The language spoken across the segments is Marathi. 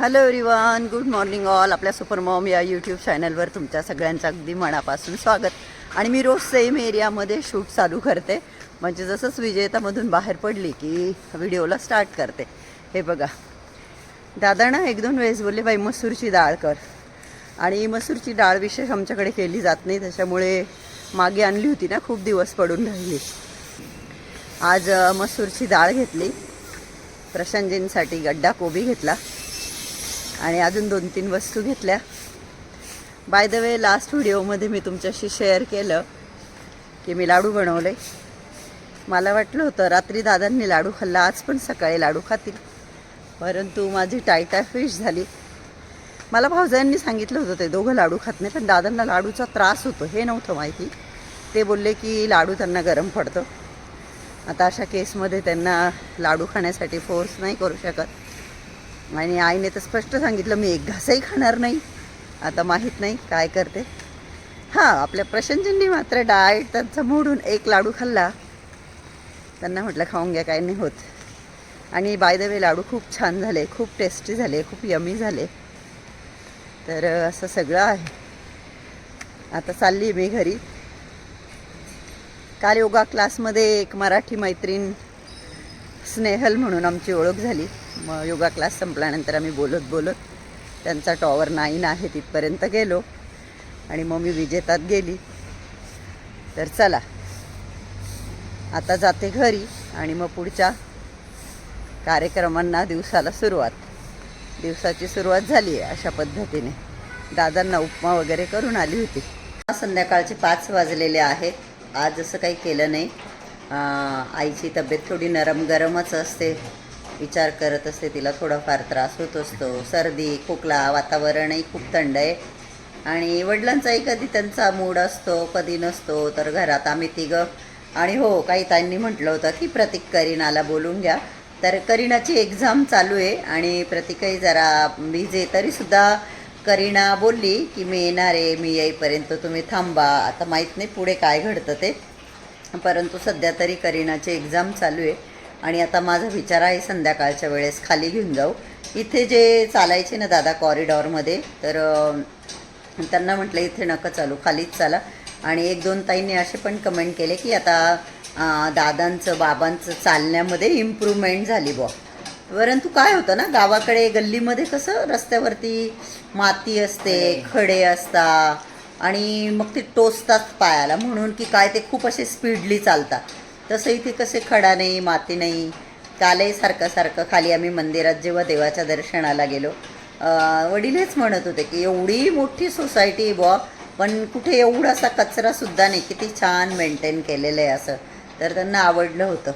Hello everyone good morning all आपल्या सुपर मॉम या यूट्यूब चॅनलवर तुमच्या सगळ्यांचं अगदी मनापासून स्वागत. आणि मी रोज सेम एरियामध्ये शूट चालू करते. म्हणजे जसंच विजेतामधून बाहेर पडली की व्हिडिओला स्टार्ट करते. हे बघा. दादा ना एक दोन वेळेस बोलले बाई मसूरची डाळ कर. आणि मसूरची डाळ विशेष आमच्याकडे केली जात नाही. त्याच्यामुळे मागे आणली होती ना खूप दिवस पडून राहिली. आज मसूरची डाळ घेतली. प्रशांतजींसाठी गड्डा कोबी घेतला. आणि अजून दोन तीन वस्तू घेतल्या. बाय द वे लास्ट व्हिडिओमध्ये मी तुमच्याशी शेअर केलं की मी लाडू बनवले. मला वाटलं होतं रात्री दादांनी लाडू खाल्ला आज पण सकाळी लाडू खातील. परंतु माझी टायटा फिश झाली. मला भाऊजांनी सांगितलं होतं ते दोघं लाडू खात नाही पण दादांना लाडूचा त्रास होतो हे नव्हतं माहिती. ते बोलले की लाडू त्यांना गरम पडतं. आता अशा केसमध्ये त्यांना लाडू खाण्यासाठी फोर्स नाही करू शकत. आणि आईने तर स्पष्ट सांगितलं मी एक घासही खाणार नाही. आता माहीत नाही काय करते. हां आपल्या प्रशंजींनी मात्र डाएट त्यांचा मोडून एक लाडू खाल्ला. त्यांना म्हटलं खाऊन घ्या काय नाही होत. आणि बाय द वे लाडू खूप छान झाले खूप टेस्टी झाले खूप यमी झाले. तर असं सगळं आहे. आता चालली मी घरी. काल योगा क्लासमध्ये एक मराठी मैत्रीण स्नेहल म्हणून आमची ओळख झाली. मग योगा क्लास संपल्यानंतर आम्ही बोलत बोलत त्यांचा टॉवर नाईन आहे तिथपर्यंत गेलो. आणि मग मी विजेतात गेली. तर चला. आता जाते घरी आणि मग पुढच्या कार्यक्रमांना दिवसाला सुरुवात. दिवसाची सुरुवात झाली आहे अशा पद्धतीने. दादांना उपमा वगैरे करून आली होती. संध्याकाळचे पाच वाजलेले आहेत. आज असं काही केलं नाही. आईची तब्येत थोडी नरम गरमच असते. विचार करत असते तिला थोडाफार त्रास होत असतो. सर्दी खोकला वातावरणही खूप थंड आहे. आणि वडिलांचाही कधी त्यांचा मूड असतो कधी नसतो तर घरात आम्ही तिघं. आणि हो काही ताईंनी म्हटलं होतं की प्रतीक करीनाला बोलून घ्या. तर करीनाची एक्झाम चालू आहे आणि प्रतीकही जरा बिझी तरीसुद्धा करीना बोलली की मी येणार आहे मी येईपर्यंत तुम्ही थांबा. आता माहीत नाही पुढे काय घडतं ते. परंतु सध्या तरी करीनाची एक्झाम चालू आहे. आणि आता माझा विचार आहे संध्याकाळच्या वेळेस खाली घेऊन जाऊ. इथे जे चालायचे ना दादा कॉरिडॉरमध्ये तर त्यांना म्हटलं इथे नका चालू खालीच चाला. आणि एक दोन ताईंनी असे पण कमेंट केले की आता दादांचं बाबांचं चालण्यामध्ये इम्प्रूव्हमेंट झाली बुवा. परंतु काय होतं ना गावाकडे गल्लीमध्ये कसं रस्त्यावरती माती असते खडे असतात आणि मग ते टोचतात पायाला. म्हणून की काय ते खूप असे स्पीडली चालतात. तसं इथे कसे खडा नाही माती नाही. कालही सारखं सारखं खाली आम्ही मंदिरात जेव्हा देवाच्या दर्शनाला गेलो वडीलच वडील हेच म्हणत होते की एवढी मोठी सोसायटी बॉ पण कुठे एवढासा कचरासुद्धा नाही किती छान मेंटेन केलेलं आहे असं. तर त्यांना आवडलं होतं.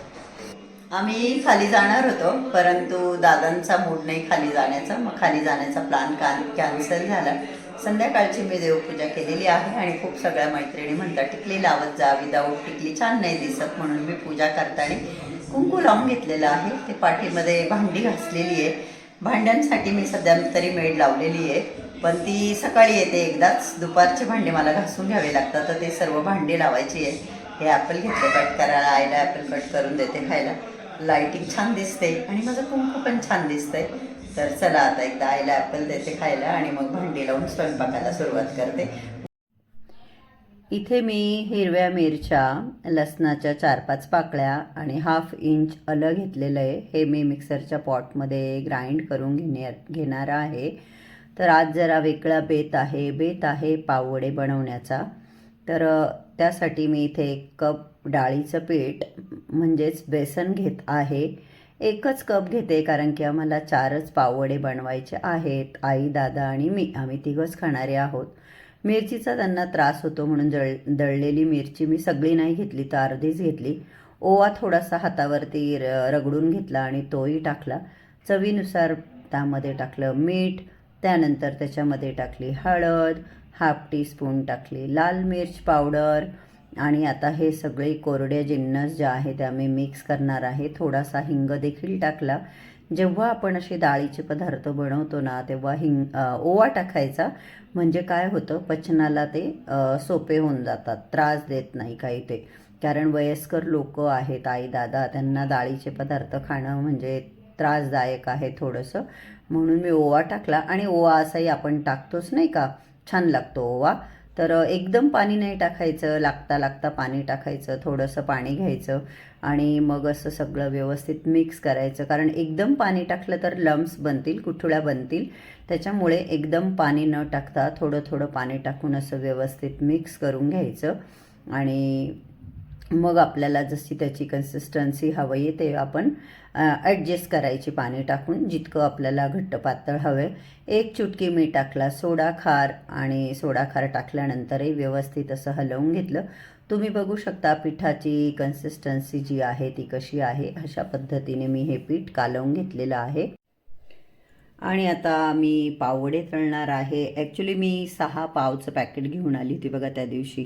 आम्ही खाली जाणार होतो परंतु दादांचा मूड नाही खाली जाण्याचा. मग खाली जाण्याचा प्लॅन काल कॅन्सल झाला. संध्याकाळची मी देवपूजा केलेली आहे आणि खूप सगळ्या मैत्रिणी म्हणतात टिकली लावत जा विदाऊट टिकली छान नाही दिसत म्हणून मी पूजा करताना कुंकू लावून घेतलेलं आहे. ते पाठीमध्ये भांडी घासलेली आहे. भांड्यांसाठी मी सध्या तरी मेड लावलेली आहे. पण ती सकाळी येते एकदाच. दुपारचे भांडे मला घासून घ्यावे लागतात तर ते सर्व भांडी लावायची आहे. हे ॲपल घेतले कट करायला आईला ॲपल कट करून देते खायला. लाईटिंग छान दिसते आणि माझं कुंकू पण छान दिसतंय. तर चला आता एकदा आईला ॲपल देते खायला आणि मग भांडी लावून स्वयंपाकाला सुरुवात करते. इथे मी हिरव्या मिरच्या लसणाच्या चार पाच पाकळ्या आणि हाफ इंच आलं घेतलेलं आहे. हे मी मिक्सरच्या पॉटमध्ये ग्राइंड करून घेणार घेणार आहे. तर आज जरा वेगळा बेत आहे. बेत आहे पाववडे बनवण्याचा. तर त्यासाठी मी इथे एक कप डाळीचं पीठ म्हणजेच बेसन घेत आहे. एकच कप घेते कारण की आम्हाला चारच पाववडे बनवायचे आहेत आई दादा आणि मी. आम्ही तिघंच खाणारे आहोत. मिरचीचा त्यांना त्रास होतो म्हणून जळ दळलेली मिरची मी सगळी नाही घेतली तर अर्धीच घेतली. ओवा थोडासा हातावरती र रगडून घेतला आणि तोही टाकला. चवीनुसार त्यामध्ये टाकलं मीठ त्यानंतर त्याच्यामध्ये टाकली हळद हाफ टीस्पून टाकली लाल मिर्च पावडर आणि आता हे सगळे कोरडे जिन्नस जे आहे ते आम्ही मिक्स करणार आहे. थोडासा हिंग देखील टाकला. जेव्हा आपण असे डाळीचे पदार्थ बनवतो ना तेव्हा हिंग ओवा टाकायचा. म्हणजे काय होतं? पचनाला ते सोपे होऊन जातात. त्रास देत नाही काही ते. कारण वयस्कर लोक आहेत आई दादा त्यांना डाळीचे पदार्थ खाणं म्हणजे त्रासदायक आहे थोडंसं. म्हणून मी ओवा टाकला. आणि ओवा असाही आपण टाकतोच नाही का? छान लागतो ओवा. तर एकदम पाणी नाही टाकायचं लागता लागता पाणी टाकायचं थोडंसं पाणी घ्यायचं आणि मग असं सगळं व्यवस्थित मिक्स करायचं. कारण एकदम पाणी टाकलं तर लम्स बनतील कुठुळ्या बनतील. त्याच्यामुळे एकदम पाणी न टाकता थोडं थोडं पाणी टाकून असं व्यवस्थित मिक्स करून घ्यायचं आणि मग आपल्याला जशी त्याची कन्सिस्टन्सी हवी आहे ते आपण ॲडजस्ट करायची पाणी टाकून जितकं आपल्याला घट्ट पातळ हवे एक चुटकी मीठ टाकला सोडा खार आणि सोडा खार टाकल्यानंतरही व्यवस्थित असं हलवून घेतलं. तुम्ही बघू शकता पिठाची कन्सिस्टन्सी जी आहे ती कशी आहे अशा पद्धतीने मी हे पीठ कालवून घेतलेलं आहे. आणि आता मी पावडे तळणार आहे. ॲक्च्युली मी सहा पावचं पॅकेट घेऊन आली होती बघा त्या दिवशी.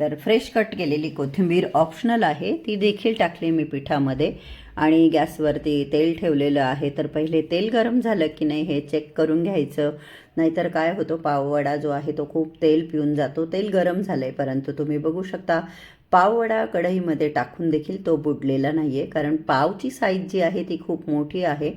तर फ्रेश कट केलेली कोथिंबीर ऑप्शनल आहे. ती देखील टाकली मी पिठामध्ये. आणि गॅसवरती तेल ठेवलेलं आहे. तर पहिले तेल गरम झालं की नाही हे चेक करून घ्यायचं. नाहीतर काय होतं पाववडा जो आहे तो खूप तेल पिऊन जातो. तेल गरम झालं आहे परंतु तुम्ही बघू शकता पाववडा कढईमध्ये टाकून देखील तो बुडलेला नाही आहे कारण पावची साईज जी आहे ती खूप मोठी आहे.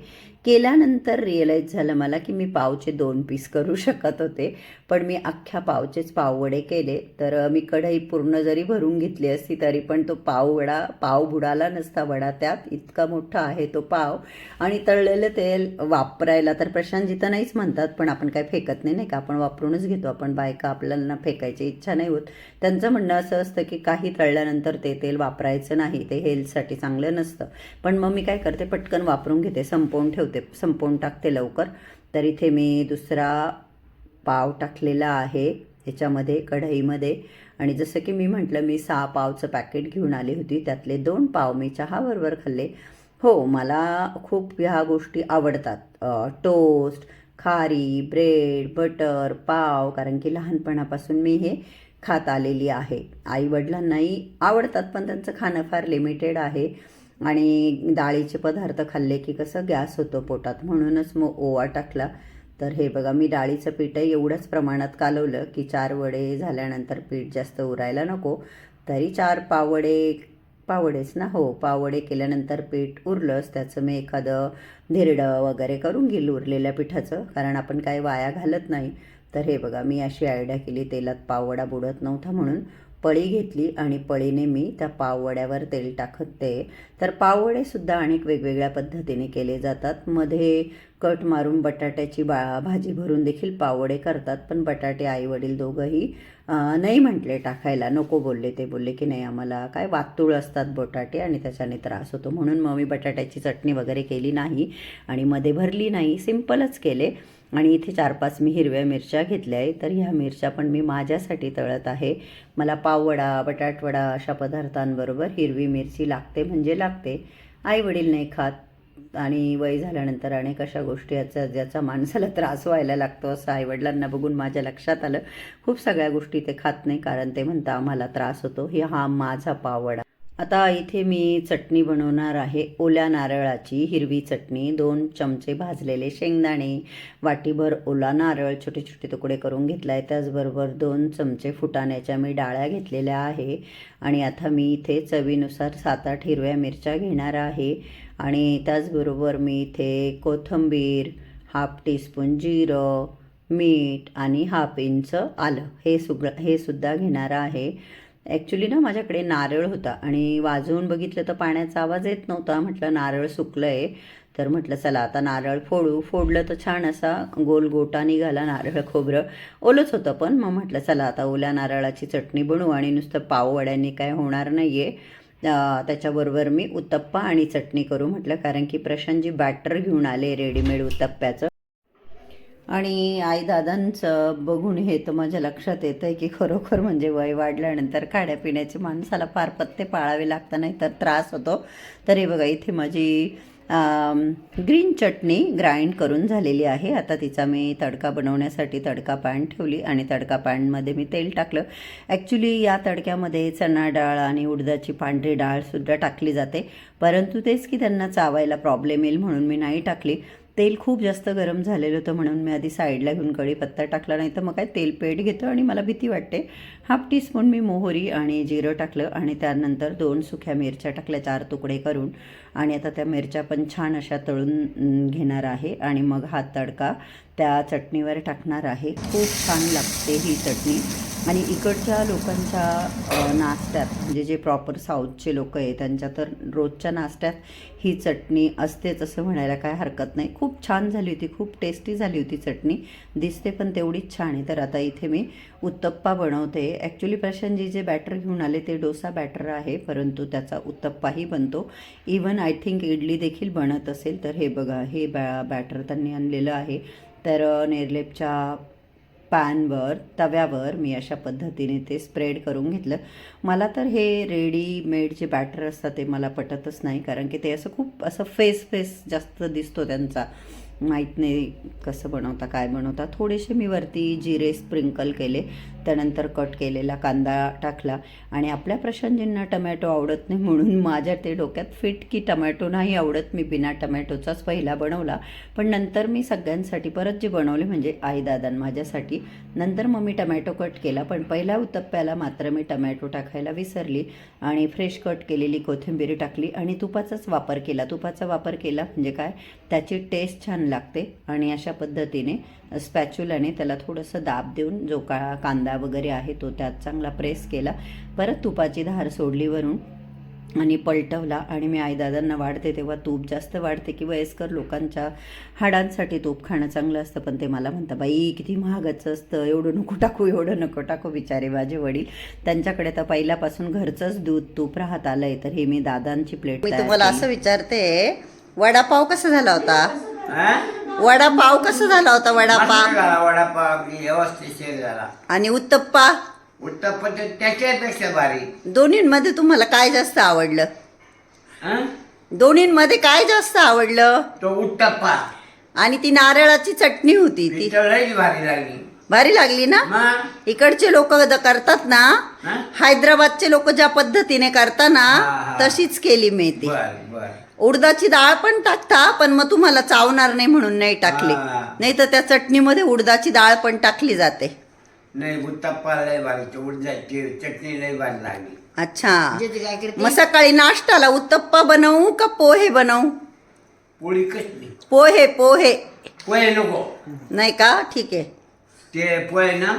केल्यानंतर रिअलाईज झालं मला की मी पावचे दोन पीस करू शकत होते. पण मी अख्ख्या पावचेच पाववडे केले. तर मी कढई पूर्ण जरी भरून घेतली असती तरी पण तो पाव वडा पाव बुडाला नसता वडा त्यात. इतका मोठा आहे तो पाव. आणि तळलेलं तेल वापरायला तर प्रशांतजी तर नाहीच म्हणतात पण आपण काय फेकत नाही नाही का? आपण वापरूनच घेतो. आपण बायका आपल्याला फेकायची इच्छा नाही होत. त्यांचं म्हणणं असं असतं की काही तळल्यानंतर ते तेल वापरायचं नाही. ते हेल्थसाठी चांगलं नसतं. पण मग मी काय करते? पटकन वापरून घेते. संपवून ठेवते. संपवून टाकते लवकर. तर इथे मी दुसरा पाव टाकलेला आहे. ह्याच्यामध्ये कढईमध्ये. आणि जसं की मी म्हटलं मी सहा पावचं पॅकेट घेऊन आली होती. त्यातले दोन पाव मी चहाबरोबर खाल्ले. हो मला खूप ह्या गोष्टी आवडतात. टोस्ट खारी ब्रेड बटर पाव. कारण की लहानपणापासून मी हे खात आलेली आहे. आईवडिलांनाही आवडतात पण त्यांचं खाणं फार लिमिटेड आहे. आणि डाळीचे पदार्थ खाल्ले की कसं गॅस होतो पोटात. म्हणूनच मग ओवा टाकला. तर हे बघा मी डाळीचं पीठ एवढ्याच प्रमाणात कालवलं की चार वडे झाल्यानंतर पीठ जास्त उरायला नको. तरी चार पावडे पावडेच ना? हो पावडे केल्यानंतर पीठ उरलंच. त्याचं मी एखादं धिरडं वगैरे करून घेईल उरलेल्या पिठाचं कारण आपण काय वाया घालत नाही. तर हे बघा मी अशी आयडिया केली तेलात पावडा बुडत नव्हता म्हणून. पळी घेतली आणि पळीने मी त्या पाववड्यावर तेल टाकत. ते तर पाववडेसुद्धा अनेक वेगवेगळ्या पद्धतीने केले जातात. मध्ये कट मारून बटाट्याची बा भाजी भरून देखील पाववडे करतात पण बटाटे आई वडील दोघंही नाही म्हटले टाकायला. नको बोलले ते बोलले की नाही आम्हाला काय वातूळ असतात बटाटे आणि त्याच्याने त्रास होतो. म्हणून मग मी बटाट्याची चटणी वगैरे केली नाही आणि मध्ये भरली नाही. सिम्पलच केले. आणि इथे चार पाच मी हिरव्या मिरच्या घेतल्या आहे तर ह्या मिरच्या पण मी माझ्यासाठी तळत आहे. मला पाववडा बटाटवडा अशा पदार्थांबरोबर हिरवी मिरची लागते म्हणजे लागते. आई वडील नाही खात आणि वय झाल्यानंतर अनेक अशा गोष्टी याचा ज्याचा माणसाला त्रास व्हायला लागतो असं आईवडिलांना बघून माझ्या लक्षात आलं. खूप सगळ्या गोष्टी ते खात नाही कारण ते म्हणता आम्हाला त्रास होतो. ही हा माझा पाववडा. आता इथे मी चटणी बनवणार आहे. ओल्या नारळाची हिरवी चटणी दोन चमचे भाजलेले शेंगदाणे वाटीभर ओला नारळ छोटे छोटे तुकडे करून घेतला आहे त्याचबरोबर दोन चमचे फुटाण्याच्या मी डाळ्या घेतलेल्या आहे. आणि आता मी इथे चवीनुसार सात आठ हिरव्या मिरच्या घेणार आहे. आणि त्याचबरोबर मी इथे कोथिंबीर हाफ टीस्पून जिरं मीठ आणि हाफ इंच आलं. हे सुग हे सुद्धा घेणार आहे. ॲक्च्युली ना माझ्याकडे नारळ होता आणि वाजवून बघितलं तर पाण्याचा आवाज येत नव्हता. म्हटलं नारळ सुकलं आहे तर म्हटलं चला आता नारळ फोडू. फोडलं तर छान असा गोल गोटा निघाला नारळ खोबरं. ओलंच होतं पण. मग म्हटलं चला आता ओल्या नारळाची चटणी बनवू आणि नुसतं पाववड्यांनी काय होणार नाही आहे त्याच्याबरोबर मी उत्तप्पा आणि चटणी करू. म्हटलं कारण की प्रशांतजी बॅटर घेऊन आले रेडीमेड उत्तप्प्याचं. आणि आई दादांचं बघून हे तर माझ्या लक्षात येतं आहे की खरोखर म्हणजे वय वाढल्यानंतर खाण्यापिण्याचे माणसाला फार पत्ते पाळावे लागतं नाही तर त्रास होतो. तर हे बघा इथे माझी ग्रीन चटणी ग्राइंड करून झालेली आहे. आता तिचा मी तडका बनवण्यासाठी तडका पॅन ठेवली आणि तडका पॅनमध्ये मी तेल टाकलं. ॲक्च्युली या तडक्यामध्ये चणा डाळ आणि उडदाची पांढरी डाळसुद्धा टाकली जाते. परंतु तेच की त्यांना चावायला प्रॉब्लेम येईल म्हणून मी नाही टाकली. तेल खूप जास्त गरम झालेलं होतं म्हणून मी आधी साईडला घेऊन कढीपत्ता टाकला नाही तर मग काय तेल पेट घेतं आणि मला भीती वाटते. हाफ टीस्पून मी मोहरी आणि जिरं टाकलं आणि त्यानंतर दोन सुक्या मिरच्या टाकल्या चार तुकडे करून. आणि आता त्या मिरच्या पण छान अशा तळून घेणार आहे. आणि मग हा तडका त्या चटणीवर टाकणार आहे. खूप छान लागते ही चटणी. आणि इकडच्या लोकांच्या नाश्त्यात म्हणजे जे प्रॉपर साऊथचे लोक आहे त्यांच्या तर रोजच्या नाश्त्यात ही चटणी असतेच असं म्हणायला काय हरकत नाही. खूप छान झाली होती खूप टेस्टी झाली होती चटणी. दिसते पण तेवढीच छान आहे. तर आता इथे मी उत्तप्पा बनवते. ॲक्च्युली प्रशांतजी जे बॅटर घेऊन आले ते डोसा बॅटर आहे परंतु त्याचा उत्तप्पाही बनतो. इवन आय थिंक इडली देखील बनत असेल तर हे बघा हे बॅ बॅटर त्यांनी आणलेलं आहे. तर नेरलेपच्या पॅनवर तव्यावर मी अशा पद्धतीने ते स्प्रेड करून घेतलं. मला तर हे रेडीमेड जे बॅटर असतात ते मला पटतच नाही कारण की ते असं खूप असं फेस फेस जास्त दिसतो त्यांचा. माहीत नाही कसं बनवता काय बनवता. थोडेसे मी वरती जिरे स्प्रिंकल केले. त्यानंतर कट केलेला कांदा टाकला. आणि आपल्या प्रशांतजींना टमॅटो आवडत नाही म्हणून माझ्या ते डोक्यात फिट की टमॅटो नाही आवडत. मी बिना टमॅटोचाच पहिला बनवला. पण नंतर मी सगळ्यांसाठी परत जे बनवले म्हणजे आई दादान माझ्यासाठी. नंतर मग मी टमॅटो कट केला. पण पहिल्या उत्तप्प्याला मात्र मी टमॅटो टाकायला विसरली आणि फ्रेश कट केलेली कोथिंबीर टाकली आणि तुपाचाच वापर केला. तुपाचा वापर केला म्हणजे काय? त्याची टेस्ट छान लागते आणि अशा पद्धतीने स्पॅच्युलाने त्याला थोडंसं दाब देऊन जो का कांदा वगैरे आहे तो त्यात चांगला प्रेस केला. परत तुपाची धार सोडली वरून आणि पलटवला आणि मी आईदादांना वाढते तेव्हा तूप जास्त वाढते की वयस्कर लोकांच्या हाडांसाठी तूप खाणं चांगलं असतं. पण ते मला म्हणतात बाई किती महागाचं असतं. एवढं नको टाकू एवढं नको टाकू. बिचारे माझे वडील त्यांच्याकडे तर पहिल्यापासून घरचंच दूध तूप राहत आलंय. तर हे मी दादांची प्लेट मी तुम्हाला असं विचारते वडापाव कसा झाला होता? वडापाव कसा झाला होता वडापाव? झाला वडापाव अगदी व्यवस्थित झाला. आणि उत्तप्पा? उत्तप्पा तर त्याच्यापेक्षा भारी. दोन्हींमध्ये तुम्हाला काय जास्त आवडलं? हं? दोन्हींमध्ये काय जास्त आवडलं? तो उत्तप्पा. आणि ती नारळाची चटणी होती ती. ती तर लईच भारी लागली. भारी लागली ना? मग इकडचे लोक करतात ना हं? हैदराबादचे लोक ज्या पद्धतीने करता ना हा, हा. तशीच केली मी ती. बर बर. उडदाची डाळ पण टाकता पण मग तुम्हाला चावणार नाही म्हणून नाही टाकली. हा. नाही तर त्या चटणीमध्ये उडदाची डाळ पण टाकली जाते. नाही उत्तप्पा लय भारी चटणी लय भारी लागली. अच्छा. मग सकाळी नाश्त्याला उत्तप्पा बनवू का पोहे बनवू? पोळी कसली? पोहे पोहे. पोहे नको. नाही का? ठीक आहे. ते पोहे ना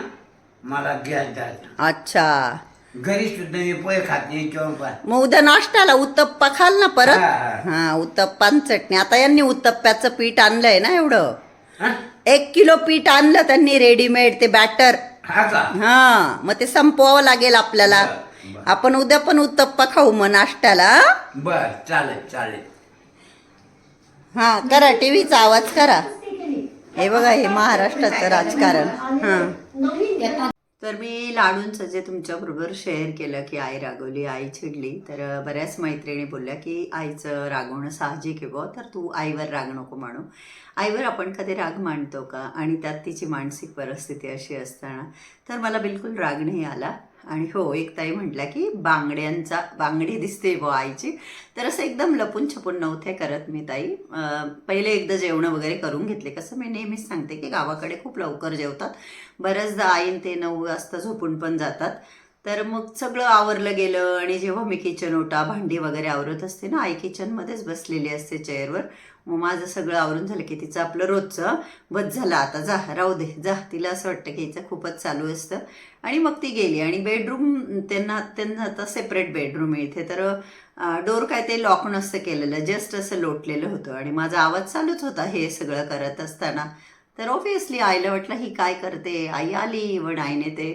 मला गॅस द्यायचा. अच्छा. घरी सुद्धा मी पोहे खात नाही किंवा मग उद्या नाश्त्याला उत्तप्पा खाल ना परत? हा, हा. हा उत्तप्पा आणि चटणी. आता यांनी उत्तप्प्याचं पीठ आणलंय ना एवढं? हं? एक किलो पीठ आणलं त्यांनी रेडीमेड ते बॅटर हा का? हा मग ते संपवावं लागेल आपल्याला. बरं, बरं. आपण उद्या पण उत्तप्पा खाऊ मग नाश्त्याला हा? बर चालेल चालेल. हा करा टीव्हीचा आवाज करा. हे बघा हे महाराष्ट्राचं राजकारण. हा. तर मी लाडूंचं जे तुमच्याबरोबर शेअर केलं की आई रागवली आई चिडली तर बऱ्याच मैत्रिणी बोलल्या की आईचं रागवणं साहजिक आहे तर तू आईवर राग नको मानू. आईवर आपण कधी राग मांडतो का? आणि त्यात तिची मानसिक परिस्थिती अशी असताना तर मला बिलकुल राग नाही आला. आणि हो एक ताई म्हटल्या की बांगड्यांचा बांगडी दिसते बुवा आईची. तर असं एकदम लपून छपून नव्हते करत मी ताई. पहिले एकदा जेवणं वगैरे करून घेतले. कसं मी नेहमीच सांगते की गावाकडे खूप लवकर जेवतात. बऱ्याचदा आईन ते नऊ वाजता झोपून पण जातात. तर मग सगळं आवरलं गेलं आणि जेव्हा मी किचन ओटा भांडी वगैरे आवरत असते ना आई किचनमध्येच बसलेली असते चेअरवर मग माझं सगळं आवरून झालं की तिचं आपलं रोजचं बस झालं. आता जा राहू दे जा. तिला असं वाटतं की हिचं खूपच चालू असतं. आणि मग ती गेली आणि बेडरूम त्यांना त्यांना आता सेपरेट बेडरूम मिळते तर डोर काय ते लॉक नसतं केलेलं. जस्ट असं लोटलेलं होतं. आणि माझा आवाज चालूच होता हे सगळं करत असताना. तर ऑब्विसली आईला वाटलं ही काय करते? आई आली. पण आईने ते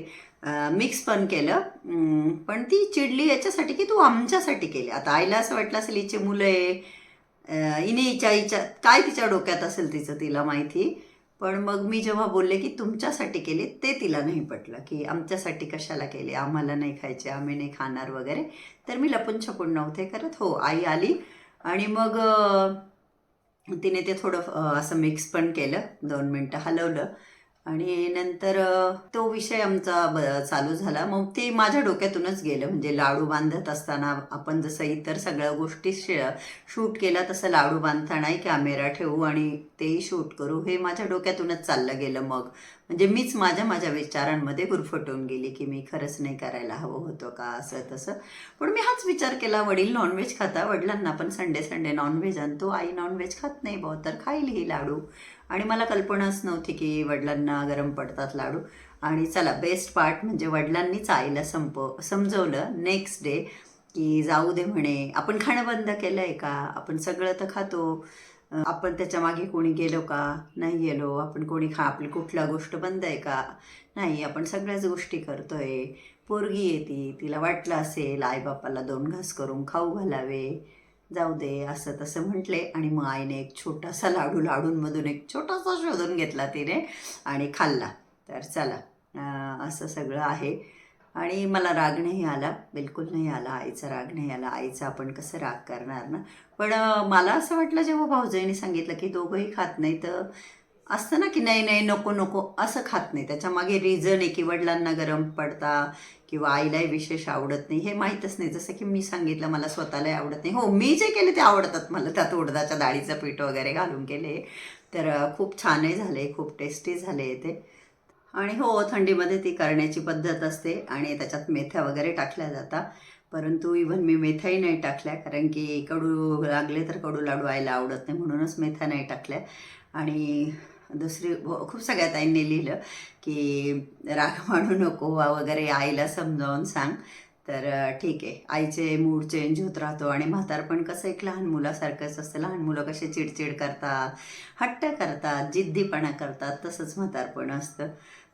मिक्स पण केलं. पण ती चिडली याच्यासाठी की तू आमच्यासाठी केली. आता आईला असं वाटलं असेल हिची मुलं आहे. अं, हिने हिच्या हिच्या काय तिच्या डोक्यात असेल तिचं तिला माहिती. पण मग मी जेव्हा बोलले की तुमच्यासाठी केले ते तिला नाही पटलं की आमच्यासाठी कशाला केले? आम्हाला नाही खायचे आम्ही नाही खाणार वगैरे. तर मी लपून छपून नव्हते करत. हो आई आली. आणि मग तिने ते थोडं असं मिक्स पण केलं दोन मिनटं हलवलं. आणि नंतर तो विषय आमचा ब- चालू झाला. मग ते माझ्या डोक्यातूनच गेलं. म्हणजे लाडू बांधत असताना आपण जसं इतर सगळ्या गोष्टी शूट केला तसं लाडू बांधतानाही कॅमेरा ठेवू आणि तेही शूट करू हे माझ्या डोक्यातूनच चाललं गेलं मग. म्हणजे मीच माझ्या माझ्या विचारांमध्ये गुरफटून गेली की मी खरंच नाही करायला हवं होतं का असं तसं. पण मी हाच विचार केला वडील नॉनव्हेज खाता वडिलांना पण संडे संडे नॉनव्हेज आणतो आई नॉनव्हेज खात नाही भाऊ तर खाईल ही लाडू. आणि मला कल्पनाच नव्हती की वडिलांना गरम पडतात लाडू. आणि चला बेस्ट पार्ट म्हणजे वडिलांनीच आईला संप समजवलं नेक्स्ट डे की जाऊ दे म्हणे आपण खाणं बंद केलं आहे का? आपण सगळं तर खातो. आपण त्याच्यामागे कोणी गेलो का? नाही गेलो. आपण कोणी खा आपली कुठला गोष्ट बंद आहे का? नाही आपण सगळ्याच गोष्टी करतोय. पोरगी येते तिला वाटलं असेल आईबापाला दोन घास करून खाऊ घालावे. जाऊ दे असं तसं म्हटले आणि मग आईने एक छोटासा लाडू लाडूंमधून एक छोटासा शोधून घेतला तिने आणि खाल्ला. तर चला असं सगळं आहे. आणि मला राग नाही आला बिलकुल नाही आला आईचा राग नाही आला आईचा आपण कसं राग करणार ना? पण मला असं वाटलं जेव्हा भाऊजाईने सांगितलं की दोघंही खात नाही तर असतं ना की नाही नाही नको नको असं खात नाही. त्याच्यामागे रिझन आहे की वडिलांना गरम पडता किंवा आईलाही विशेष आवडत नाही. हे माहीतच नाही. जसं की मी सांगितलं मला स्वतःलाही आवडत नाही. हो मी जे केले ते आवडतात मला. त्यात उडदाच्या डाळीचं पीठ वगैरे घालून केले. तर खूप छानही झाले खूप टेस्टी झाले ते. आणि हो थंडीमध्ये ती करण्याची पद्धत असते आणि त्याच्यात मेथ्या वगैरे टाकल्या जातात. परंतु इव्हन मी मेथ्याही नाही टाकल्या कारण की कडू लागले तर कडू लाडू आईला आवडत नाही म्हणूनच मेथ्या नाही टाकल्या. आणि दुसरी खूप सगळ्या ताईंनी लिहिलं की राग म्हणू नको वा वगैरे आईला समजावून सांग. तर ठीक आहे. आईचे मूड चेंज होत राहतो आणि म्हातारपण कसं एक लहान मुलासारखंच असतं. लहान मुलं कसे चिडचिड करतात हट्ट करतात जिद्दीपणा करतात तसंच म्हातारपण असतं.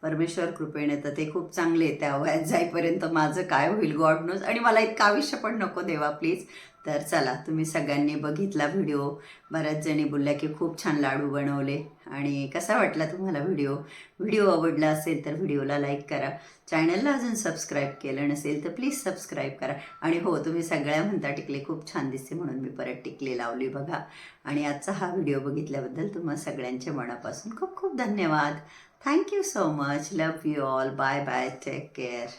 परमेश्वर कृपेने तर ते खूप चांगले त्या वयात जाईपर्यंत माझं काय होईल गॉड नोज आणि मला इतकं आयुष्य पण नको देवा प्लीज तर चला तुम्ही सगळ्यांनी बघितला व्हिडिओ बऱ्याच जणी बोलल्या की खूप छान लाडू बनवले. आणि कसा वाटला तुम्हाला व्हिडिओ व्हिडिओ आवडला असेल तर व्हिडिओला लाईक करा. चॅनलला अजून सबस्क्राईब केलं नसेल तर प्लीज सबस्क्राईब करा. आणि हो तुम्ही सगळ्या म्हणता टिकले खूप छान दिसते म्हणून मी परत टिकली लावली बघा. आणि आजचा हा व्हिडिओ बघितल्याबद्दल तुम्हाला सगळ्यांच्या मनापासून खूप खूप धन्यवाद. Thank you so much. Love you all. Bye bye. Take care.